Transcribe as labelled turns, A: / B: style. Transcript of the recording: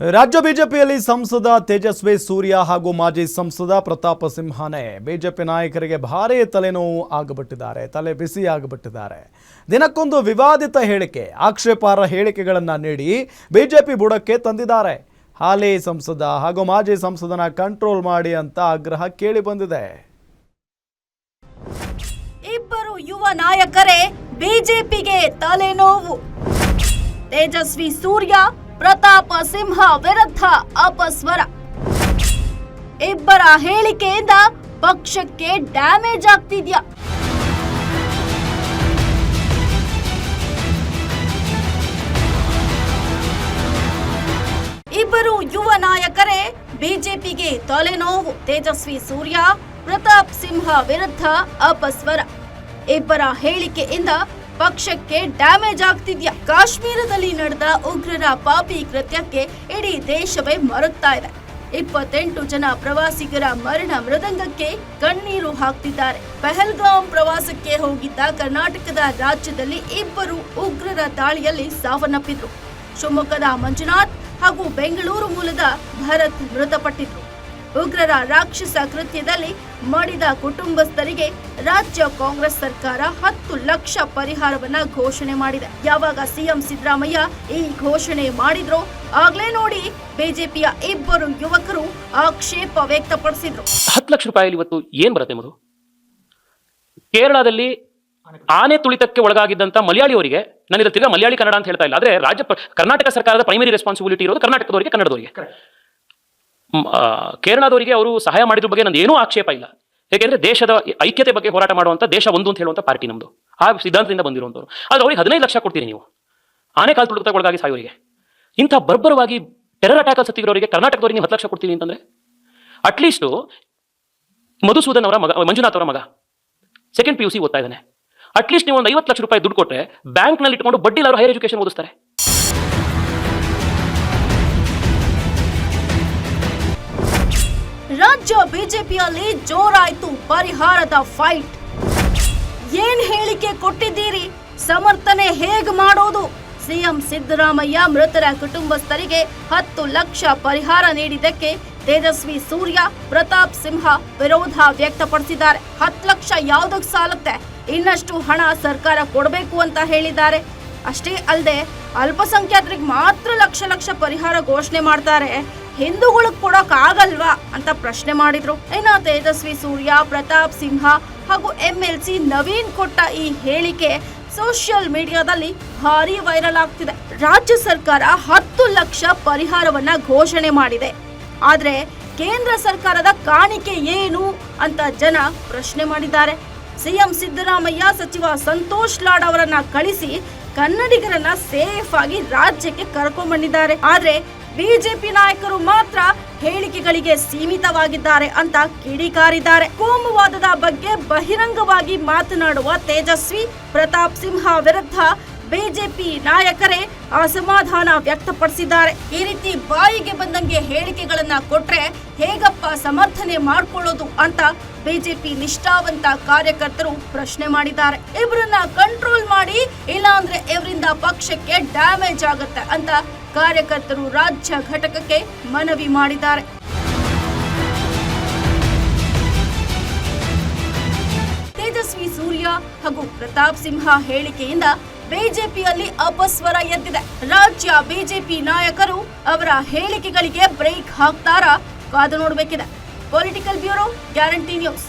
A: ರಾಜ್ಯ ಬಿಜೆಪಿಯಲ್ಲಿ ಸಂಸದ ತೇಜಸ್ವಿ ಸೂರ್ಯ ಹಾಗೂ ಮಾಜಿ ಸಂಸದ ಪ್ರತಾಪ ಸಿಂಹನೇ ಬಿಜೆಪಿ ನಾಯಕರಿಗೆ ಭಾರೀ ತಲೆನೋವು ಆಗಬಿಟ್ಟಿದ್ದಾರೆ, ತಲೆ ಬಿಸಿ ಆಗಿಬಿಟ್ಟಿದ್ದಾರೆ. ದಿನಕ್ಕೊಂದು ವಿವಾದಿತ ಹೇಳಿಕೆ, ಆಕ್ಷೇಪಾರ್ಹ ಹೇಳಿಕೆಗಳನ್ನು ನೀಡಿ ಬಿಜೆಪಿ ಬುಡಕ್ಕೆ ತಂದಿದ್ದಾರೆ. ಹಾಲಿ ಸಂಸದ ಹಾಗೂ ಮಾಜಿ ಸಂಸದನ ಕಂಟ್ರೋಲ್ ಮಾಡಿ ಅಂತ ಆಗ್ರಹ ಕೇಳಿ ಬಂದಿದೆ.
B: ಇಬ್ಬರು ಯುವ ನಾಯಕರೇ ಬಿಜೆಪಿಗೆ ತಲೆನೋವು. ತೇಜಸ್ವಿ ಸೂರ್ಯ ಪ್ರತಾಪ ಸಿಂಹ ವಿರುದ್ಧ ಅಪಸ್ವರ. ಇಬ್ಬರ ಹೇಳಿಕೆಯಿಂದ ಪಕ್ಷಕ್ಕೆ ಡ್ಯಾಮೇಜ್ ಆಗ್ತಿದ್ಯಾ? ಇಬ್ಬರು ಯುವ ನಾಯಕರೇ, ಬಿಜೆಪಿಗೆ ತಲೆನೋವು. ತೇಜಸ್ವಿ ಸೂರ್ಯ, ಪ್ರತಾಪ್ ಸಿಂಹ ವಿರುದ್ಧ ಅಪಸ್ವರ. ಇಬ್ಬರ ಹೇಳಿಕೆಯಿಂದ ಪಕ್ಷಕ್ಕೆ ಡ್ಯಾಮೇಜ್ ಆಗ್ತಿದ್ಯಾ? ಕಾಶ್ಮೀರದಲ್ಲಿ ನಡೆದ ಉಗ್ರರ ಪಾಪಿ ಕೃತ್ಯಕ್ಕೆ ಇಡೀ ದೇಶವೇ ಮರುತ್ತಾ ಇದೆ. ಇಪ್ಪತ್ತೆಂಟು ಜನ ಪ್ರವಾಸಿಗರ ಮರಣ ಮೃದಂಗಕ್ಕೆ ಕಣ್ಣೀರು ಹಾಕ್ತಿದ್ದಾರೆ. ಪೆಹಲ್ಗಾಮ್ ಪ್ರವಾಸಕ್ಕೆ ಹೋಗಿದ್ದ ಕರ್ನಾಟಕದ ರಾಜ್ಯದಲ್ಲಿ ಇಬ್ಬರು ಉಗ್ರರ ದಾಳಿಯಲ್ಲಿ ಸಾವನ್ನಪ್ಪಿದ್ರು. ಶಿವಮೊಗ್ಗದ ಮಂಜುನಾಥ್ ಹಾಗೂ ಬೆಂಗಳೂರು ಮೂಲದ ಭರತ್ ಮೃತಪಟ್ಟಿದ್ರು. ಉಗ್ರರ ರಾಕ್ಷಸ ಕೃತ್ಯದಲ್ಲಿ ಮಡಿದ ಕುಟುಂಬಸ್ಥರಿಗೆ ರಾಜ್ಯ ಕಾಂಗ್ರೆಸ್ ಸರ್ಕಾರ ಹತ್ತು ಲಕ್ಷ ಪರಿಹಾರವನ್ನ ಘೋಷಣೆ ಮಾಡಿದೆ. ಯಾವಾಗ ಸಿಎಂ ಸಿದ್ದರಾಮಯ್ಯ ಈ ಘೋಷಣೆ ಮಾಡಿದ್ರೋ ಆಗ್ಲೇ ನೋಡಿ ಬಿಜೆಪಿಯ ಇಬ್ಬರು ಯುವಕರು ಆಕ್ಷೇಪ ವ್ಯಕ್ತಪಡಿಸಿದ್ರು.
C: ಹತ್ತು ಲಕ್ಷ ರೂಪಾಯಿ ಇವತ್ತು ಏನ್ ಬರುತ್ತೆ ಮಧು ಕೇರಳದಲ್ಲಿ ಆನೆ ತುಳಿತಕ್ಕೆ ಒಳಗಾಗಿದ್ದಂತ ಮಲಯಾಳಿಯವರಿಗೆ ನಾನು ಇದ್ರ ತಿರ್ಗಾ ಮಲಯಾಳಿ ಕನ್ನಡ ಅಂತ ಹೇಳ್ತಾ ಇಲ್ಲ ಆದ್ರೆ ರಾಜ್ಯ ಕರ್ನಾಟಕ ಸರ್ಕಾರದ ಪ್ರೈಮರಿ ರೆಸ್ಪಾನ್ಸಿಬಿಲಿಟಿ ಇರೋದು ಕರ್ನಾಟಕದವರಿಗೆ ಕನ್ನಡದವರಿಗೆ. ಕೇರಳದವರಿಗೆ ಅವರು ಸಹಾಯ ಮಾಡಿದ್ರ ಬಗ್ಗೆ ನಂದು ಏನೂ ಆಕ್ಷೇಪ ಇಲ್ಲ. ಯಾಕೆಂದ್ರೆ ದೇಶದ ಐಕ್ಯತೆ ಬಗ್ಗೆ ಹೋರಾಟ ಮಾಡುವಂತ ದೇಶ ಒಂದು ಅಂತ ಹೇಳುವಂತ ಪಾರ್ಟಿ ನಮ್ದು. ಆ ಸಿದ್ಧಾಂತದಿಂದ ಬಂದಿರುವಂತವ್ರು. ಆದ್ರೆ ಅವ್ರಿಗೆ ಹದಿನೈದು ಲಕ್ಷ ಕೊಡ್ತೀರಿ ನೀವು. ಆನೆ ಕಾಲು ತುಳಿತಗೊಳಗಾಗಿ ಸಾಯೋರಿಗೆ. ಇಂಥ ಬರ್ಬರವಾಗಿ ಟೆರರ್ ಅಟ್ಯಾಕ್ ಸತ್ತಿರೋರಿಗೆ ಕರ್ನಾಟಕದವರಿಗೆ ನೀವು ಹತ್ತು ಲಕ್ಷ ಕೊಡ್ತೀನಿ ಅಂತಂದ್ರೆ? ಅಟ್ಲೀಸ್ಟು ಮಧುಸೂದನ್ ಅವರ ಮಗ, ಮಂಜುನಾಥ್ ಅವರ ಮಗ. ಸೆಕೆಂಡ್ ಪಿ ಯು ಸಿ ಓದ್ತಾ ಇದ್ದಾನೆ. ಅಟ್ಲೀಸ್ಟ್ ನೀವು ಒಂದು ಐವತ್ತು ಲಕ್ಷ ರೂಪಾಯಿ ದುಡ್ಡು ಕೊಟ್ಟರೆ ಬ್ಯಾಂಕ್ನಲ್ಲಿ ಇಟ್ಕೊಂಡು ಬಡ್ಡಿ ಅವರು ಹೈಯರ್ ಎಜುಕೇಷನ್ ಓದಿಸ್ತಾರೆ.
B: ರಾಜ್ಯ ಬಿಜೆಪಿಯಲ್ಲಿ ಜೋರಾಯ್ತು ಪರಿಹಾರದ ಫೈಟ್ ಏನ್ ಹೇಳಿಕೆ ಕೊಟ್ಟಿದ್ದೀರಿ? ಸಮರ್ಥನೆ ಹೇಗ್ ಮಾಡೋದು? ಸಿಎಂ ಸಿದ್ದರಾಮಯ್ಯ ಮೃತರ ಕುಟುಂಬಸ್ಥರಿಗೆ ಹತ್ತು ಲಕ್ಷ ಪರಿಹಾರ ನೀಡಿದ್ದಕ್ಕೆ ತೇಜಸ್ವಿ ಸೂರ್ಯ, ಪ್ರತಾಪ್ ಸಿಂಹ ವಿರೋಧ ವ್ಯಕ್ತಪಡಿಸಿದ್ದಾರೆ. ಹತ್ತು ಲಕ್ಷ ಯಾವ್ದಕ್ ಸಾಲುತ್ತೆ? ಇನ್ನಷ್ಟು ಹಣ ಸರ್ಕಾರ ಕೊಡಬೇಕು ಅಂತ ಹೇಳಿದ್ದಾರೆ. ಅಷ್ಟೇ ಅಲ್ಲದೆ ಅಲ್ಪಸಂಖ್ಯಾತರಿಗೆ ಮಾತ್ರ ಲಕ್ಷ ಲಕ್ಷ ಪರಿಹಾರ ಘೋಷಣೆ ಮಾಡ್ತಾರೆ. ಹಿಂದೂಗಳಿಗೆ ಕೊಡೋಕ್ ಆಗಲ್ವಾ ಅಂತ ಪ್ರಶ್ನೆ ಮಾಡಿದ್ರು. ಇನ್ನು ತೇಜಸ್ವಿ, ಸೂರ್ಯ, ಪ್ರತಾಪ್ ಸಿಂಹ ಹಾಗೂ ಎಂ ಎಲ್ ಸಿ ನವೀನ್ ಕೊಟ್ಟ ಈ ಹೇಳಿಕೆ ಸೋಷಿಯಲ್ ಮೀಡಿಯಾದಲ್ಲಿ ಭಾರಿ ವೈರಲ್ ಆಗ್ತಿದೆ. ರಾಜ್ಯ ಸರ್ಕಾರ ಹತ್ತು ಲಕ್ಷ ಪರಿಹಾರವನ್ನ ಘೋಷಣೆ ಮಾಡಿದೆ. ಆದ್ರೆ ಕೇಂದ್ರ ಸರ್ಕಾರದ ಕಾಣಿಕೆ ಏನು ಅಂತ ಜನ ಪ್ರಶ್ನೆ ಮಾಡಿದ್ದಾರೆ. ಸಿಎಂ ಸಿದ್ದರಾಮಯ್ಯ ಸಚಿವ ಸಂತೋಷ್ ಲಾಡ್ ಅವರನ್ನ ಕಳಿಸಿ ಕನ್ನಡಿಗರನ್ನ ಸೇಫ್ ಆಗಿ ರಾಜ್ಯಕ್ಕೆ ಕರ್ಕೊಂಡ್ಬಂದಿದ್ದಾರೆ ಆದ್ರೆ ಬಿಜೆಪಿ ನಾಯಕರು ಮಾತ್ರ ಹೇಳಿಕೆಗಳಿಗೆ ಸೀಮಿತವಾಗಿದ್ದಾರೆ ಅಂತ ಕಿಡಿಕಾರಿದ್ದಾರೆ. ಕೋಮುವಾದದ ಬಗ್ಗೆ ಬಹಿರಂಗವಾಗಿ ಮಾತನಾಡುವ ತೇಜಸ್ವಿ, ಪ್ರತಾಪ್ ಸಿಂಹ ವಿರುದ್ಧ ಬಿಜೆಪಿ ನಾಯಕರೇ ಅಸಮಾಧಾನ ವ್ಯಕ್ತಪಡಿಸಿದ್ದಾರೆ. ಈ ರೀತಿ ಬಾಯಿಗೆ ಬಂದಂಗೆ ಹೇಳಿಕೆಗಳನ್ನ ಕೊಟ್ರೆ ಹೇಗಪ್ಪ ಸಮರ್ಥನೆ ಮಾಡ್ಕೊಳ್ಳೋದು ಅಂತ ಬಿಜೆಪಿ ನಿಷ್ಠಾವಂತ ಕಾರ್ಯಕರ್ತರು ಪ್ರಶ್ನೆ ಮಾಡಿದ್ದಾರೆ. ಇವರನ್ನ ಕಂಟ್ರೋಲ್ ಮಾಡಿ, ಇಲ್ಲಾಂದ್ರೆ ಇವರಿಂದ ಪಕ್ಷಕ್ಕೆ ಡ್ಯಾಮೇಜ್ ಆಗುತ್ತೆ ಅಂತ ಕಾರ್ಯಕರ್ತರು ರಾಜ್ಯ ಘಟಕಕ್ಕೆ ಮನವಿ ಮಾಡಿದ್ದಾರೆ. ತೇಜಸ್ವಿ ಸೂರ್ಯ ಹಾಗೂ ಪ್ರತಾಪ್ ಸಿಂಹ ಹೇಳಿಕೆಯಿಂದ ಬಿಜೆಪಿಯಲ್ಲಿ ಅಪಸ್ವರ ಎದ್ದಿದೆ. ರಾಜ್ಯ ಬಿಜೆಪಿ ನಾಯಕರು ಅವರ ಹೇಳಿಕೆಗಳಿಗೆ ಬ್ರೇಕ್ ಹಾಕ್ತಾರಾ? ಕಾದು ನೋಡಬೇಕಿದೆ. Political bureau guarantee news